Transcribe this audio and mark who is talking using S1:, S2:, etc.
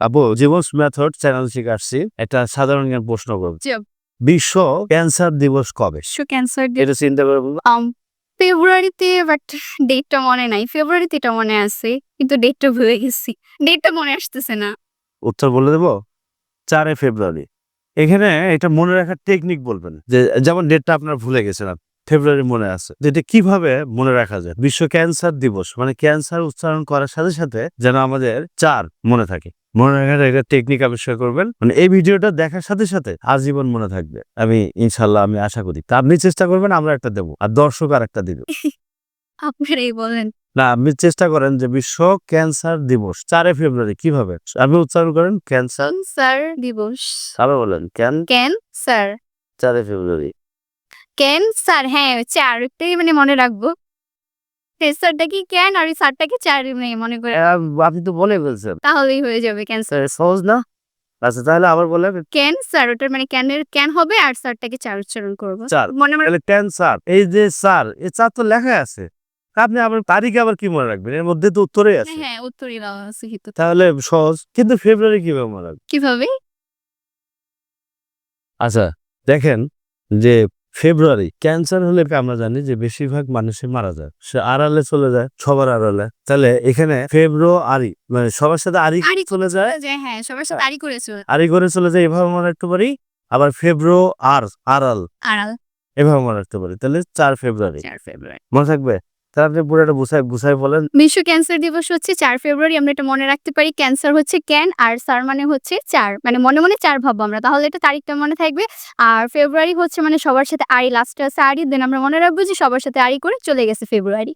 S1: আপু জীবন method channel থেকে আসছি একটা সাধারণ জ্ঞান প্রশ্ন করব। বিশ্ব ক্যান্সার দিবস কবে?
S2: বিশ্ব ক্যান্সার
S1: এটা চিন্তা করে। বলব।
S2: ফেব্রুয়ারিতে বাট ডেটটা মনে নাই। ফেব্রুয়ারিতে এটা মনে আছে কিন্তু ডেটটা ভুলে গেছি। ডেটটা মনে আসতেছে না।
S1: উত্তর বলে দেবো? চারে ফেব্রুয়ারি। এখানে এটা মনে রাখার টেকনিক বলবেন। যে যেমন ডেটটা আপনার ভুলে গেছেন আপনি, ফেব্রুয়ারি মনে আছে। এটা কীভাবে মনে রাখা যায়? বিশ্ব ক্যান্সার দিবস মানে ক্যান্সার উচ্চারণ করার সাথে সাথে যেন আমাদের চার মনে থাকে। মনে রাখার একটা টেকনিক আবিষ্কার করবেন। মানে এই ভিডিওটা দেখার সাথে সাথে আজীবন মনে থাকবে। আমি ইনশাল্লাহ আমি আশা করি। তা আপনি চেষ্টা করবেন আমরা একটা দেবো। আর দর্শক আর একটা দিবে।
S2: আপনারাই বলেন।
S1: না আপনি চেষ্টা করেন যে বিশ্ব ক্যান্সার দিবস চারে ফেব্রুয়ারি কীভাবে? আপনি উচ্চারণ করেন ক্যান্সার।
S2: স্যার দিবস।
S1: আবার বলেন ক্যান
S2: ক্যান স্যার
S1: চারে ফেব্রুয়ারি।
S2: ক্যান স্যার হ্যাঁ চারটাই মানে মনে রাখব। স্যারটা কি ক্যান আর স্যারটা কি চার মানে মনে করে।
S1: আপনি তো বলে ফেলছেন।
S2: তাহলেই হয়ে যাবে ক্যান্সার
S1: সহজ না? আচ্ছা তাহলে আবার বলে
S2: ক্যান স্যার? ওটার মানে ক্যানের ক্যান হবে? আর স্যারটাকে চার উচ্চারণ করব। মনে মনে
S1: তাহলে ক্যান্সার এই যে স্যার এই চার তো লেখা আছে। আপনি আবার তারিখ আবার কি মনে রাখবেন? এর মধ্যে তো উত্তরেই আছে।
S2: হ্যাঁ উত্তরই দেওয়া আছে
S1: তাহলে সহজ। কিন্তু ফেব্রুয়ারি কীভাবে মনে রাখবেন?
S2: কীভাবে?
S1: আচ্ছা দেখেন যে ফেব্রুয়ারি ক্যান্সার হলে আমরা জানি যে বেশিরভাগ মানুষই মারা যায়। সে আড়ালে চলে যায় সবার আড়ালে। তাহলে এখানে ফেব্রুয়ারি মানে সবার সাথে আরি
S2: আড়ি
S1: চলে যায়।
S2: যে হ্যাঁ সবার সাথে আড়ি চলে
S1: আরি করে চলে যায় এভাবে মনে রাখতে পারি। আবার ফেব্রুয়ার আর আড়াল।
S2: আড়াল।
S1: এভাবে মনে রাখতে পারি। তাহলে চার ফেব্রুয়ারি।
S2: চার ফেব্রুয়ারি।
S1: মনে থাকবে? তাহলে আপনি পুরোটা বুঝাই বুঝাই বলেন।
S2: বিশ্ব ক্যান্সার দিবস হচ্ছে চার ফেব্রুয়ারি, আমরা এটা মনে রাখতে পারি। ক্যান্সার হচ্ছে ক্যান আর স্যার মানে হচ্ছে চার। মানে মনে মনে চার ভাববো আমরা। তাহলে এটা তারিখটা মনে থাকবে। আর ফেব্রুয়ারি হচ্ছে মানে সবার সাথে আড়ি লাস্টে আছে আড়ি। দেন আমরা মনে রাখব যে সবার সাথে আড়ি করে চলে গেছে ফেব্রুয়ারি।